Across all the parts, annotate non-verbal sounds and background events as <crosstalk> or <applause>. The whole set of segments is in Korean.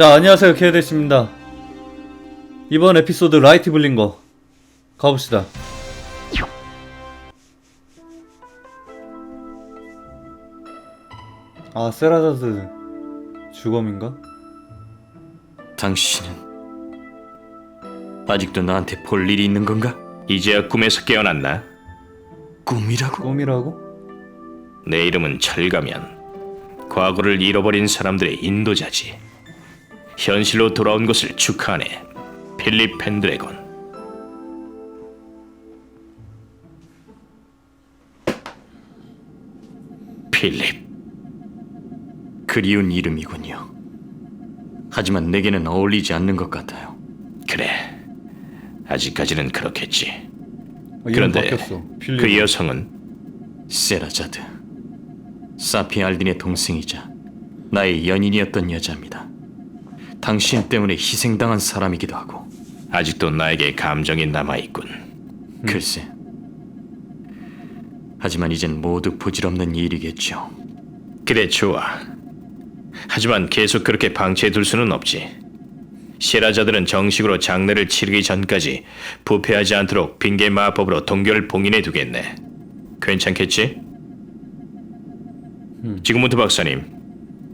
자, 안녕하세요. 케이데스입니다. 이번 에피소드 라이트 블링거 가봅시다. 아, 세라자드 주검인가? 당신은 아직도 나한테 볼 일이 있는 건가? 이제야 꿈에서 깨어났나? 꿈이라고? 꿈이라고? 내 이름은 철가면 과거를 잃어버린 사람들의 인도자지. 현실로 돌아온 것을 축하하네. 필립 펜드래곤. 필립. 그리운 이름이군요. 하지만 내게는 어울리지 않는 것 같아요. 그래. 아직까지는 그렇겠지. 아, 이름 그런데 바뀌었어. 필립. 그 여성은 세라자드. 사피 알딘의 동생이자 나의 연인이었던 여자입니다. 당신 때문에 희생당한 사람이기도 하고 아직도 나에게 감정이 남아있군. 글쎄. 하지만 이젠 모두 부질없는 일이겠죠. 그래 좋아. 하지만 계속 그렇게 방치해둘 수는 없지. 시라자들은 정식으로 장례를 치르기 전까지 부패하지 않도록 빙계 마법으로 동결을 봉인해 두겠네. 괜찮겠지? 지금부터 박사님,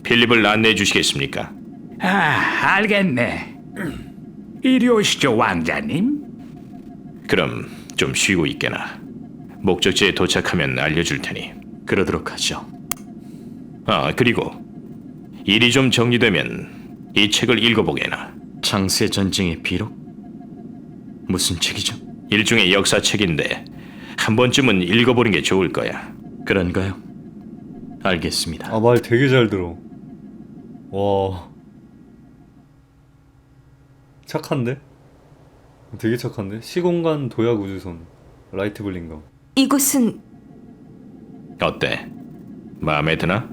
필립을 안내해 주시겠습니까? 아, 알겠네. 이리 오시죠, 왕자님. 그럼 좀 쉬고 있게나. 목적지에 도착하면 알려줄 테니. 그러도록 하죠. 아 그리고 일이 좀 정리되면 이 책을 읽어보게나. 창세 전쟁의 비록? 무슨 책이죠? 일종의 역사책인데 한 번쯤은 읽어보는 게 좋을 거야. 그런가요? 알겠습니다. 아, 말 되게 잘 들어. 와. 착한데? 되게 착한데? 시공간 도약 우주선. 라이트 블링거. 이곳은 어때? 마음에 드나?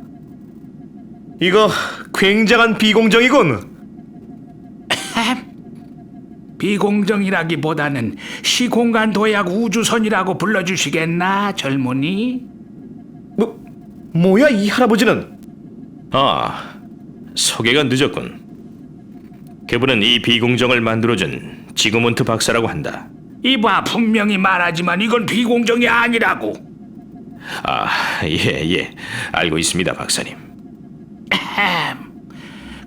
이거 굉장한 비공정이군. 비공정이라기보다는 시공간 도약 우주선이라고 불러주시겠나, 젊은이? 뭐 뭐야 이 할아버지는? 아, 소개가 늦었군. 그분은 이 비공정을 만들어준 지그문트 박사라고 한다. 이봐, 분명히 말하지만 이건 비공정이 아니라고. 아, 예, 예. 알고 있습니다, 박사님.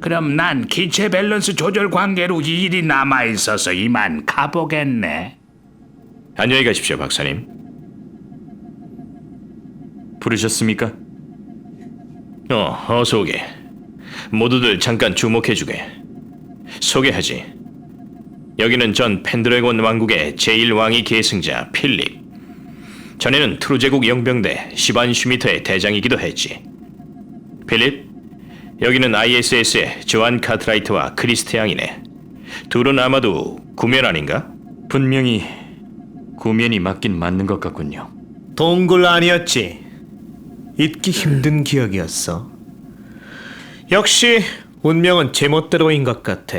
그럼 난 기체 밸런스 조절 관계로 이 일이 남아 있어서 이만 가보겠네. 안녕히 가십시오, 박사님. 부르셨습니까? 어, 어서 오게. 모두들 잠깐 주목해주게. 소개하지. 여기는 전 펜드래곤 왕국의 제1왕위 계승자 필립. 전에는 트루 제국 영병대 시반 슈미터의 대장이기도 했지. 필립, 여기는 ISS의 조안 카트라이트와 크리스트 양이네. 둘은 아마도 구면 아닌가? 분명히 구면이 맞긴 맞는 것 같군요. 동굴 아니었지. 잊기 힘든 기억이었어. 역시 운명은 제멋대로인 것 같아.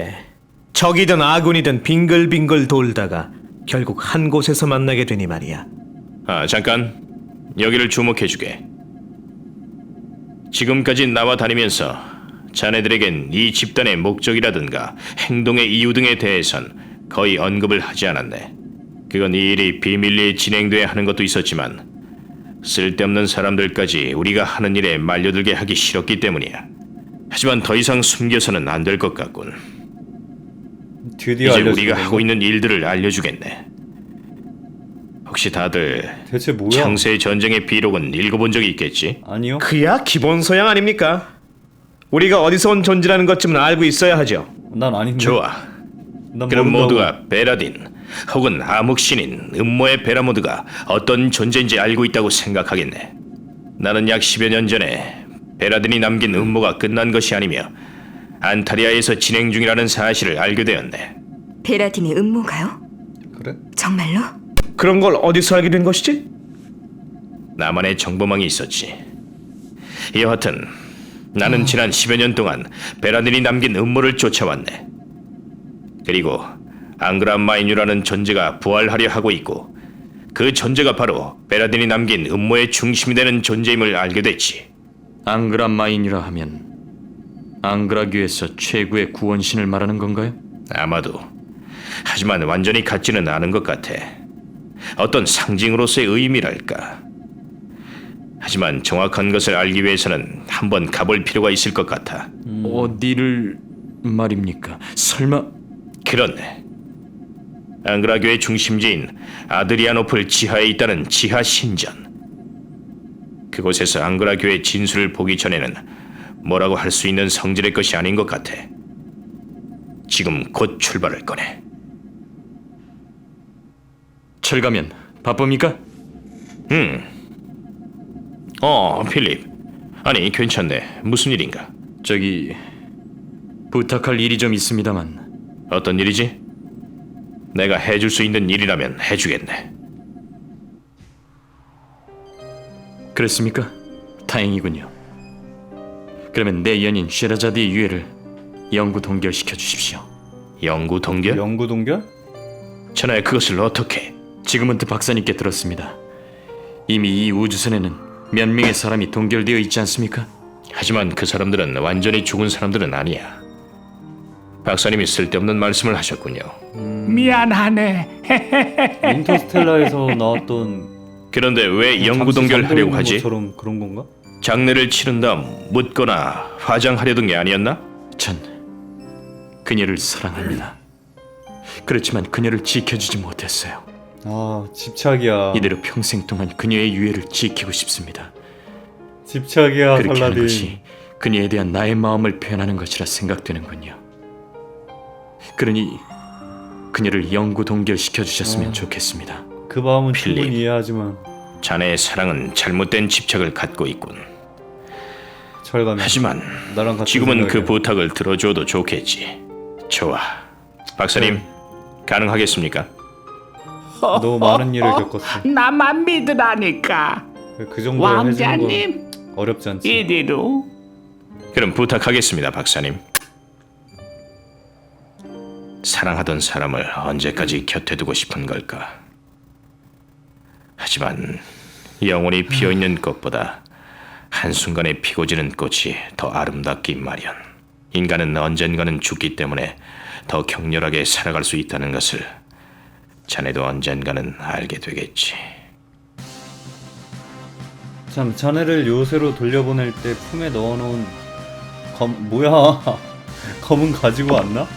적이든 아군이든 빙글빙글 돌다가 결국 한 곳에서 만나게 되니 말이야. 아, 잠깐. 여기를 주목해주게. 지금까지 나와 다니면서 자네들에겐 이 집단의 목적이라든가 행동의 이유 등에 대해선 거의 언급을 하지 않았네. 그건 이 일이 비밀리에 진행돼야 하는 것도 있었지만 쓸데없는 사람들까지 우리가 하는 일에 말려들게 하기 싫었기 때문이야. 하지만 더 이상 숨겨서는 안 될 것 같군. 드디어 이제 우리가 건가? 하고 있는 일들을 알려주겠네. 혹시 다들 대체 뭐야? 창세 전쟁의 비록은 읽어본 적이 있겠지? 아니요. 그야 기본 소양 아닙니까? 우리가 어디서 온 존재라는 것쯤은 알고 있어야 하죠. 난 아닌데. 좋아. 난 그럼 모른다고. 모두가 베라딘 혹은 암흑신인 음모의 베라모드가 어떤 존재인지 알고 있다고 생각하겠네. 나는 약 10여 년 전에 베라딘이 남긴 음모가 끝난 것이 아니며 안타리아에서 진행 중이라는 사실을 알게 되었네. 베라딘의 음모가요? 그래? 정말로? 그런 걸 어디서 알게 된 것이지? 나만의 정보망이 있었지. 여하튼 나는 지난 10여 년 동안 베라딘이 남긴 음모를 쫓아왔네. 그리고 앙그라 마이뉴라는 존재가 부활하려 하고 있고 그 존재가 바로 베라딘이 남긴 음모의 중심이 되는 존재임을 알게 됐지. 앙그라 마인이라 하면 앙그라교에서 최고의 구원신을 말하는 건가요? 아마도. 하지만 완전히 같지는 않은 것 같아. 어떤 상징으로서의 의미랄까. 하지만 정확한 것을 알기 위해서는 한번 가볼 필요가 있을 것 같아. 어디를 말입니까? 설마 그렇네. 앙그라교의 중심지인 아드리아노플 지하에 있다는 지하 신전. 그곳에서 앙그라교의 진수를 보기 전에는 뭐라고 할 수 있는 성질의 것이 아닌 것 같아. 지금 곧 출발할 거네. 철가면 바쁩니까? 어, 필립. 아니, 괜찮네. 무슨 일인가? 저기 부탁할 일이 좀 있습니다만 어떤 일이지? 내가 해줄 수 있는 일이라면 해주겠네. 그렇습니까? 다행이군요. 그러면 내 연인 쉐라자드의 유해를 영구 동결시켜 주십시오. 영구 동결? 영구 동결? 천하에 그것을 어떻게? 지금은 박사님께 들었습니다. 이미 이 우주선에는 몇 명의 사람이 동결되어 있지 않습니까? 하지만 그 사람들은 완전히 죽은 사람들은 아니야. 박사님이 쓸데없는 말씀을 하셨군요. 미안하네. 인터스텔라에서 나왔던 그런데 왜 영구 잠시 동결 하려고 잠들어 있는 하지? 것처럼 그런 건가? 장례를 치른 다음 묻거나 화장하려던 게 아니었나? 전 그녀를 사랑합니다. 그렇지만 그녀를 지켜주지 못했어요. 아 집착이야. 이대로 평생 동안 그녀의 유해를 지키고 싶습니다. 집착이야 그렇게 하는 살라딘. 것이 그녀에 대한 나의 마음을 표현하는 것이라 생각되는군요. 그러니 그녀를 영구 동결시켜 주셨으면 좋겠습니다. 그 마음은 필립. 충분히 이해하지만 자네의 사랑은 잘못된 집착을 갖고 있군. 철가면. 하지만 나랑 같은 지금은 그 생각이야. 부탁을 들어줘도 좋겠지. 좋아. 박사님, 네. 가능하겠습니까? 너무 <laughs> 많은 일을 겪었어. 나만 믿으라니까. 그 정도로 해주는 왕자님 건 어렵지 않지. 이리로. 그럼 부탁하겠습니다, 박사님. 사랑하던 사람을 언제까지 곁에 두고 싶은 걸까? 하지만 영원히 피어 있는 꽃보다 한순간에 피고 지는 꽃이 더 아름답기 마련. 인간은 언젠가는 죽기 때문에 더 격렬하게 살아갈 수 있다는 것을 자네도 언젠가는 알게 되겠지. 참 자네를 요새로 돌려보낼 때 품에 넣어놓은 검 뭐야 <laughs> 검은 가지고 왔나?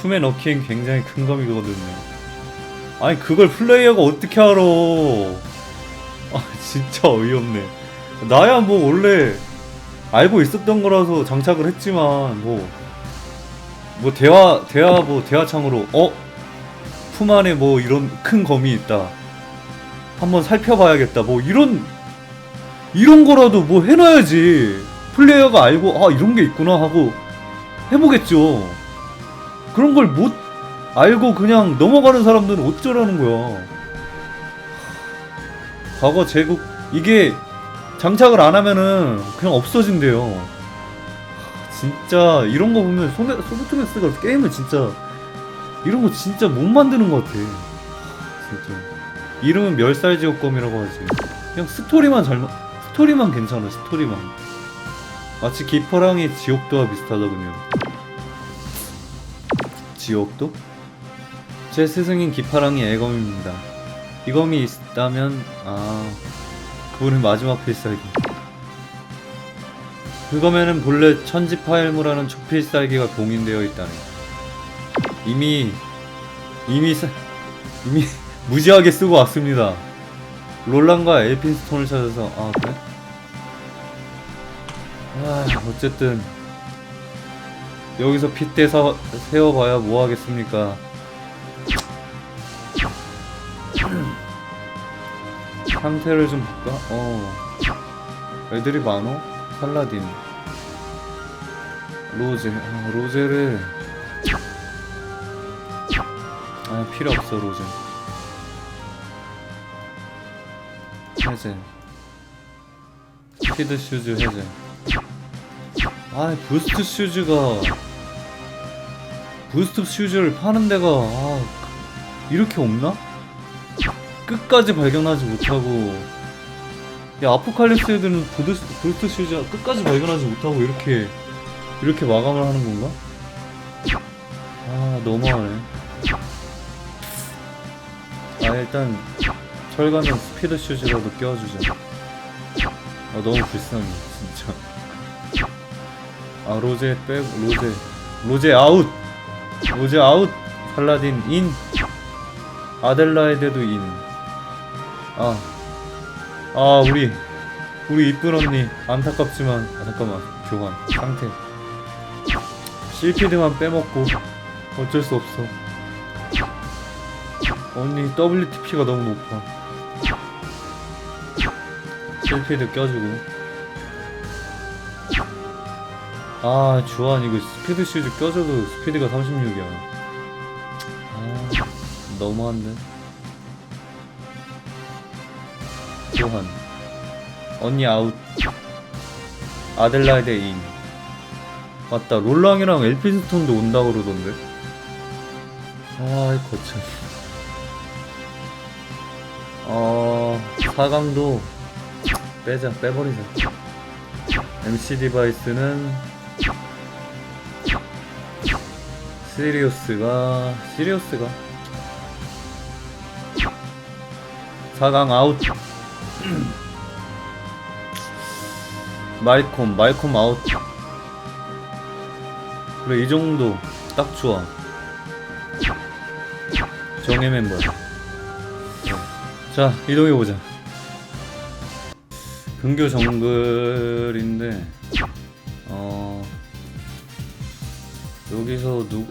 품에 넣기엔 굉장히 큰 검이거든요. 아니 그걸 플레이어가 어떻게 알아? 아 진짜 어이없네. 나야 뭐 원래 알고 있었던 거라서 장착을 했지만 뭐뭐 대화 대화 뭐 대화창으로 어? 품 안에 뭐 이런 큰 검이 있다. 한번 살펴봐야겠다. 뭐 이런 이런 거라도 뭐 해놔야지. 플레이어가 알고 아 이런 게 있구나 하고 해보겠죠. 그런 걸못 알고 그냥 넘어가는 사람들은 어쩌라는 거야. 과거 제국 이게 장착을 안 하면은 그냥 없어진대요. 진짜 이런 거 보면 소매, 소프트맥스가 게임을 진짜 이런 거 진짜 못 만드는 것 같아. 진짜 이름은 멸살지옥검이라고 하지. 그냥 스토리만 잘 마- 스토리만 괜찮아 스토리만. 마치 기퍼랑이 지옥도와 비슷하더군요. 지옥도? 제 스승인 기파랑이 애검입니다. 이 검이 있다면 아 그분의 마지막 필살기. 그검에는 본래 천지파일무라는 초필살기가 봉인되어 있다네. 이미 이미 사- 이미 <laughs> 무지하게 쓰고 왔습니다. 롤란과 엘핀스톤을 찾아서 아 그래? 아 어쨌든 여기서 핏대 사, 세워봐야 뭐 하겠습니까? 상태를 좀 볼까? 어. 애들이 많어? 살라딘. 로제. 아, 로제를. 아 필요 없어 로제. 해제. 스피드 슈즈 해제. 아 부스트 슈즈가. 부스트 슈즈를 파는 데가 아, 이렇게 없나? 끝까지 발견하지 못하고 야 아포칼립스 애들은 부스트, 부스트 슈즈가 끝까지 발견하지 못하고 이렇게 이렇게 마감을 하는 건가? 아 너무하네. 아 일단 철가는 스피드 슈즈라도 껴주자. 아 너무 불쌍해 진짜. 아 로제 빼 로제 로제 아웃! 로제 아웃! 팔라딘 인! 아델라에데도 인 아, 아 우리 우리 이쁜 언니 안타깝지만 아 잠깐만 교환 상태. 실피드만 빼먹고 어쩔 수 없어. 언니 WTP가 너무 높아. 실피드 껴주고. 아 주한 이거 스피드 슈즈 껴줘도 스피드가 36이야. 아 너무한데 교환 언니 아웃 아델라이드 인. 맞다 롤랑이랑 엘피스톤도 온다 그러던데? 아이 거참. 어 4강도 빼자 빼버리자. MC 디바이스는 시리우스가 시리우스가? 4강 아웃 말콤 말콤 아웃. 그래 이 정도 딱 좋아. 정예 멤버. 자 이동해보자. 근교 정글인데 어 여기서 누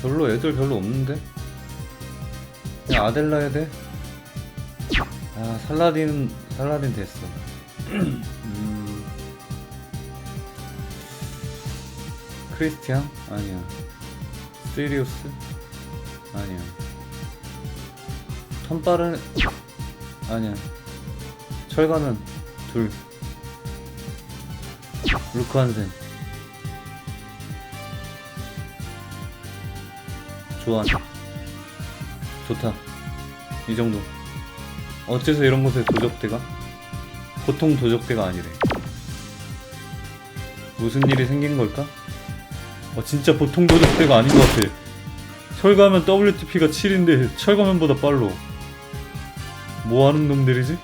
별로 애들 별로 없는데? 그냥 아델라야 돼? 아 살라딘 살라딘 됐어 <clears throat> 크리스티안? 아니야. 시리우스? 아니야. 턴빠른 아니야. 철가는 둘. 루크 한센. 좋아 좋다. 이 정도. 어째서 이런 곳에 도적대가? 보통 도적대가 아니래. 무슨 일이 생긴 걸까? 어 진짜 보통 도적대가 아닌 것 같아. 철가면 WTP가 7인데 철가면보다 빨로 뭐 하는 놈들이지?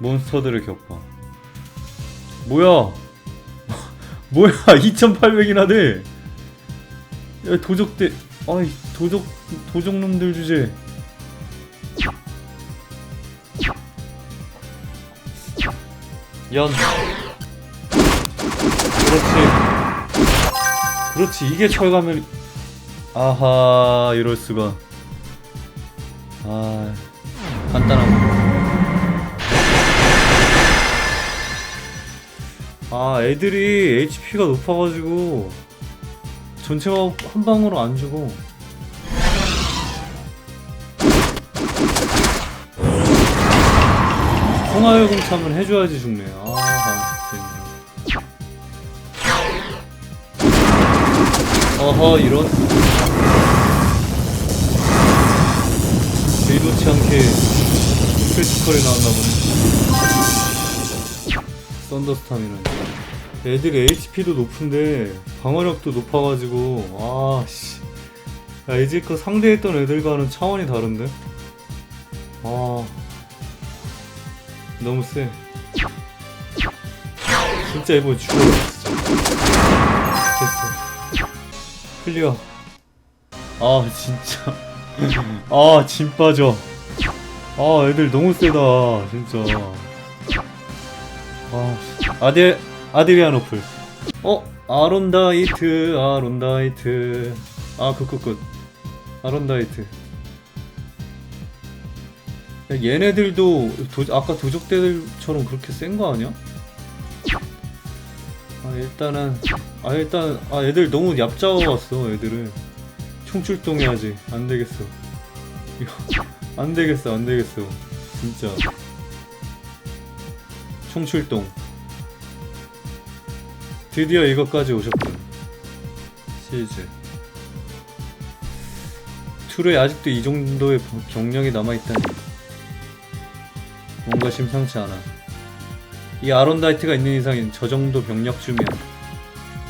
몬스터들을 격파. 뭐야? <laughs> 뭐야? 2800이나 돼. 야, 도적대 아이 도적 도적놈들 주제 연. 그렇지. 그렇지. 이게 철가면 아하 이럴 수가. 아 간단한 아 애들이 HP가 높아가지고 전체가 한 방으로 안 주고 통화열 공참을 해줘야지 죽네 아 진짜 어허 이런. 의도치 않게 크리티컬이 나왔나 보네. 썬더스탐이라니 애들이 HP도 높은데 방어력도 높아가지고 아 씨. 야 이제껏 상대했던 애들과는 차원이 다른데 너무 세 진짜 이번에 죽어라 진짜 됐어. 클리어. 아 진짜. <laughs> 아 진 빠져. 아 애들 너무 세다 진짜. 아 아델 아드리아노플. 어? 아론다이트 아론다이트. 아 굿굿굿. 아론다이트. 야, 얘네들도 도, 아까 도적대들처럼 그렇게 센 거 아니야? 아 일단은 아 일단 아 애들 너무 얍잡아 왔어 애들을. 총출동해야지 안 되겠어. 이거 안 되겠어 안 되겠어. 진짜. 총출동. 드디어 이것까지 오셨군. 시즈 툴에 아직도 이 정도의 경력이 남아있다니 뭔가 심상치 않아. 이 아론다이트가 있는 이상인 저 정도 병력쯤이야.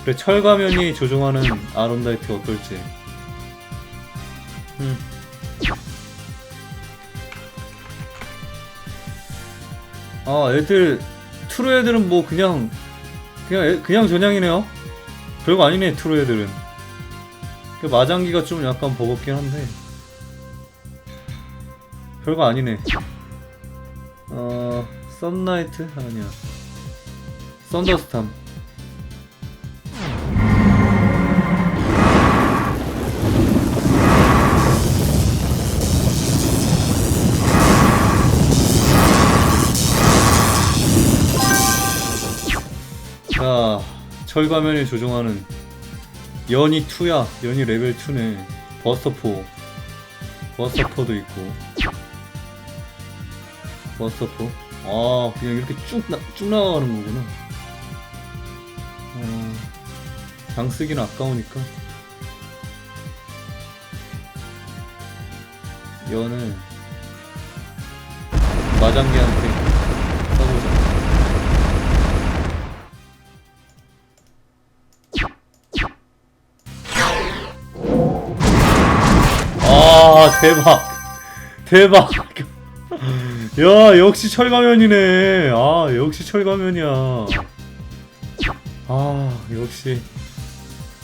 그래 철가면이 조종하는 아론다이트 어떨지. 음. 아 애들 트루 애들은 뭐 그냥 그냥 애- 그냥 전향이네요. 별거 아니네 트루 애들은. 그 마장기가 좀 약간 버겁긴 한데 별거 아니네. 어 썬나이트 아니야. 썬더스탐. 자, 철가면이 조종하는 연이 2야. 연이 레벨 2네. 버스터포. 버스터포도 있고. 버스터포. 아, 그냥 이렇게 쭉, 나, 쭉 나가는 거구나. 어, 장 쓰기는 아까우니까. 연을 마장기한테 써보자. 아 대박 대박 야 역시 철가면이네. 아 역시 철가면이야. 아 역시.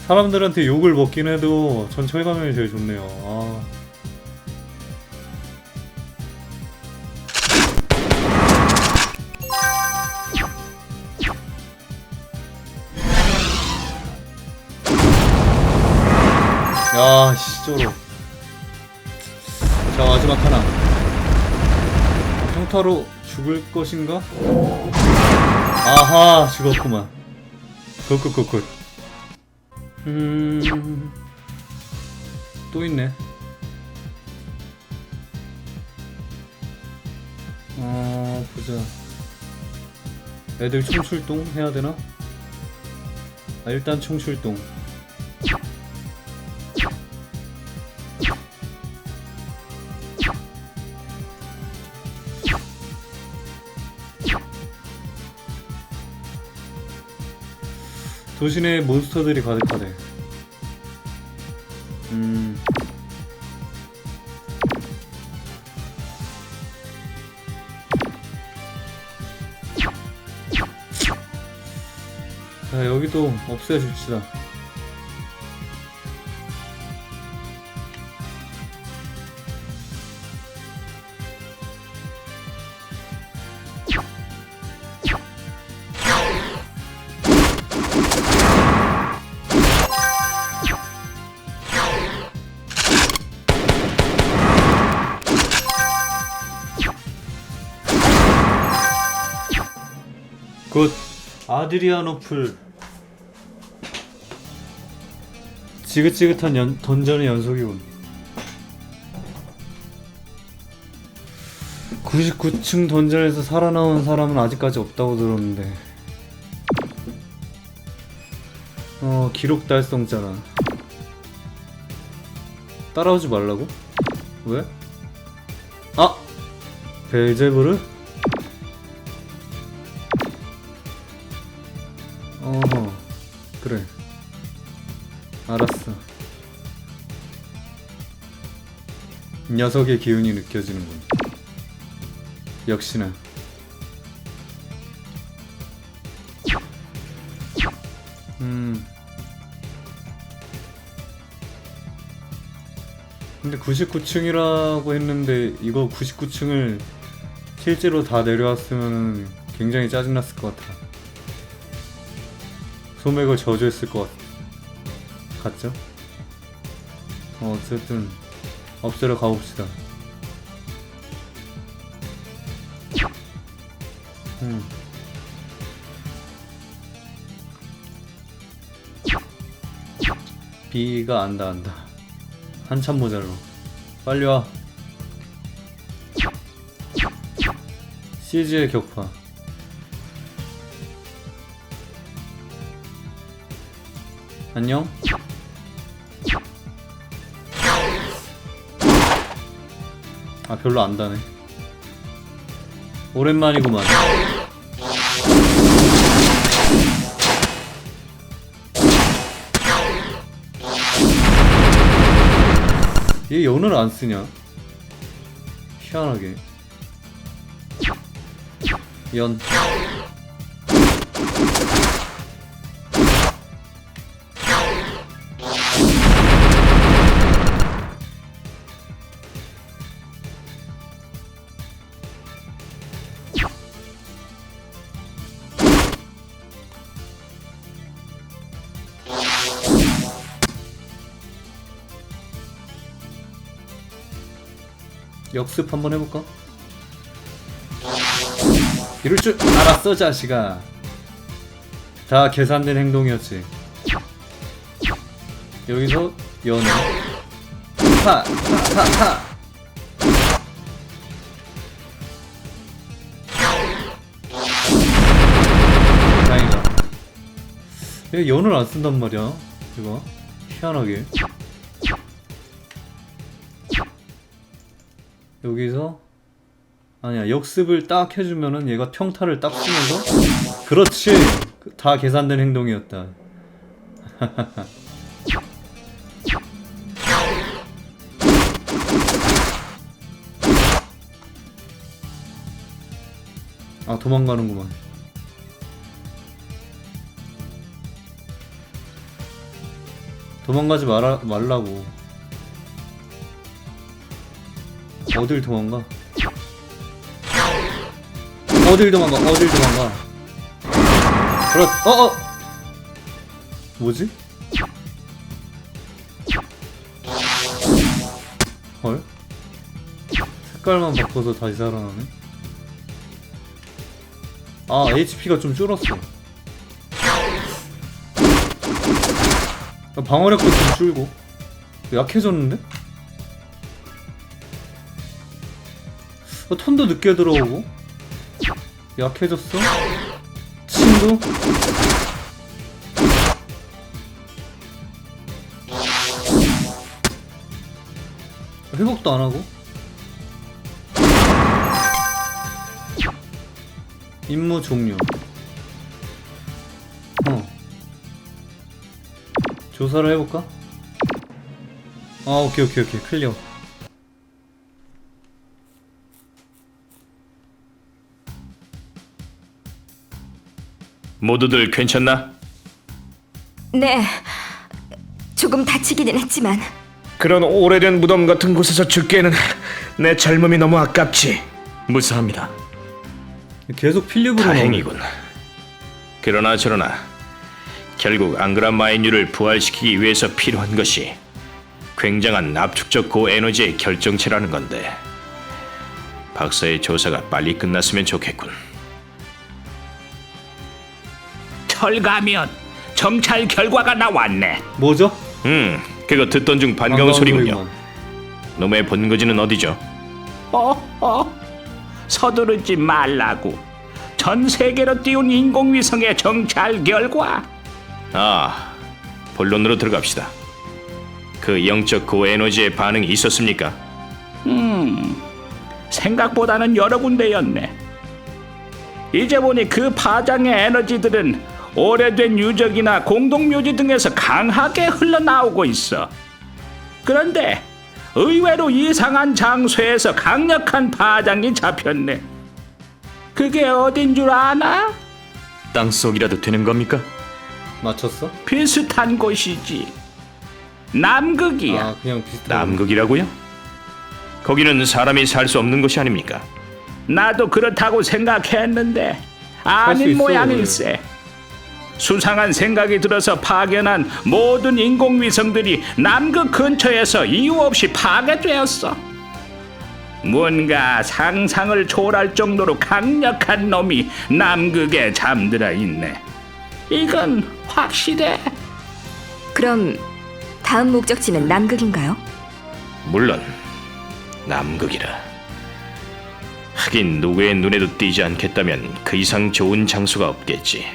사람들한테 욕을 먹긴 해도 전 철가면이 제일 좋네요. 아. 야, 씨, 쩔어. 자, 마지막 하나. 평타로 죽을 것인가? 아하, 죽었구만. 굿굿굿굿. 음. 또 있네. 어, 보자. 애들 총출동 해야 되나? 아, 일단 총출동. 도시 내 몬스터들이 가득하네. 음. 자, 여기도 없애줍시다. 아드리아노플 지긋지긋한 연, 던전의 연속이군 99층 던전에서 살아나온 사람은 아직까지 없다고 들었는데 어 기록 달성자라 따라오지 말라고? 왜? 아! 벨제부르? 알았어. 녀석의 기운이 느껴지는군 역시나. 음. 근데 99층이라고 했는데 이거 99층을 실제로 다 내려왔으면 굉장히 짜증났을 것 같아. 소맥을 저주했을 것 같, 같죠? 어, 어쨌든 없애러 가봅시다. 음. 비가 안다 안다. 한참 모자로. 빨리 와. 시즈의 격파. 안녕? 아 별로 안 다네 오랜만이구만. 얘 연을 안 쓰냐? 희한하게. 연. 역습 한번 해볼까? 이럴 줄 알았어 자식아. 다 계산된 행동이었지. 여기서 연어 하하하하. 다행이다. 얘 연을 안 쓴단 말이야 이거. 희한하게 여기서 아니야 역습을 딱 해주면은 얘가 평타를 딱 쓰면서 그렇지 다 계산된 행동이었다. <laughs> 아 도망가는구만. 도망가지 말아, 말라고 어딜 도망가? 어딜 도망가? 어딜 도망가? 그렇 어 어. 뭐지? 헐? 색깔만 바꿔서 다시 살아나네? 아 HP가 좀 줄었어. 방어력도 좀 줄고. 약해졌는데? 어, 턴도 늦게 들어오고 약해졌어? 친구? 회복도 안 하고? 임무 종료. 어. 조사를 해볼까? 아, 오케이, 오케이, 오케이. 클리어. 모두들 괜찮나? 네. 조금 다치기는 했지만 그런 오래된 무덤 같은 곳에서 죽기에는 내 젊음이 너무 아깝지. 무사합니다. 계속 필립으로 나오네. 다행이군. 그러나 저러나 결국 앙그라 마인유를 부활시키기 위해서 필요한 것이 굉장한 압축적 고에너지의 결정체라는 건데 박사의 조사가 빨리 끝났으면 좋겠군. 철가면 정찰 결과가 나왔네. 뭐죠? 음, 그거 듣던 중 반가운 소리군요. 놈의 본거지는 어디죠? 어? 어? 서두르지 말라고. 전 세계로 띄운 인공위성의 정찰 결과 아, 본론으로 들어갑시다. 그 영적 고에너지의 반응이 있었습니까? 생각보다는 여러 군데였네. 이제 보니 그 파장의 에너지들은 오래된 유적이나 공동묘지 등에서 강하게 흘러나오고 있어. 그런데 의외로 이상한 장소에서 강력한 파장이 잡혔네. 그게 어딘 줄 아나? 땅속이라도 되는 겁니까? 맞췄어? 비슷한 곳이지. 남극이야. 아, 그냥 비슷한. 남극이라고요? 거기는 사람이 살 수 없는 곳이 아닙니까? 나도 그렇다고 생각했는데 수 아닌 있어, 모양일세. 수상한 생각이 들어서 파견한 모든 인공위성들이 남극 근처에서 이유 없이 파괴되었어. 뭔가 상상을 초월할 정도로 강력한 놈이 남극에 잠들어 있네. 이건 확실해. 그럼 다음 목적지는 남극인가요? 물론 남극이라. 하긴 누구의 눈에도 띄지 않겠다면 그 이상 좋은 장소가 없겠지.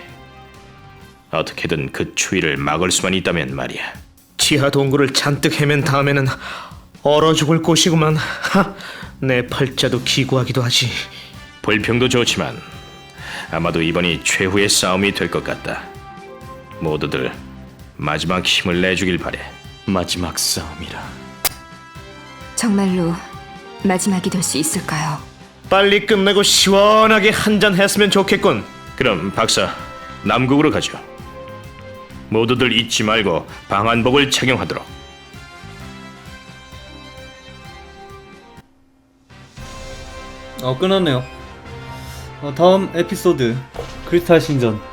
어떻게든 그 추위를 막을 수만 있다면 말이야. 지하 동굴을 잔뜩 헤맨 다음에는 얼어 죽을 곳이구만. 하, 내 팔자도 기구하기도 하지. 불평도 좋지만 아마도 이번이 최후의 싸움이 될 것 같다. 모두들 마지막 힘을 내주길 바래. 마지막 싸움이라. 정말로 마지막이 될 수 있을까요? 빨리 끝내고 시원하게 한 잔 했으면 좋겠군. 그럼 박사 남국으로 가죠. 모두들 잊지 말고 방한복을 착용하도록. 어 끊었네요. 어, 다음 에피소드. 크리스탈 신전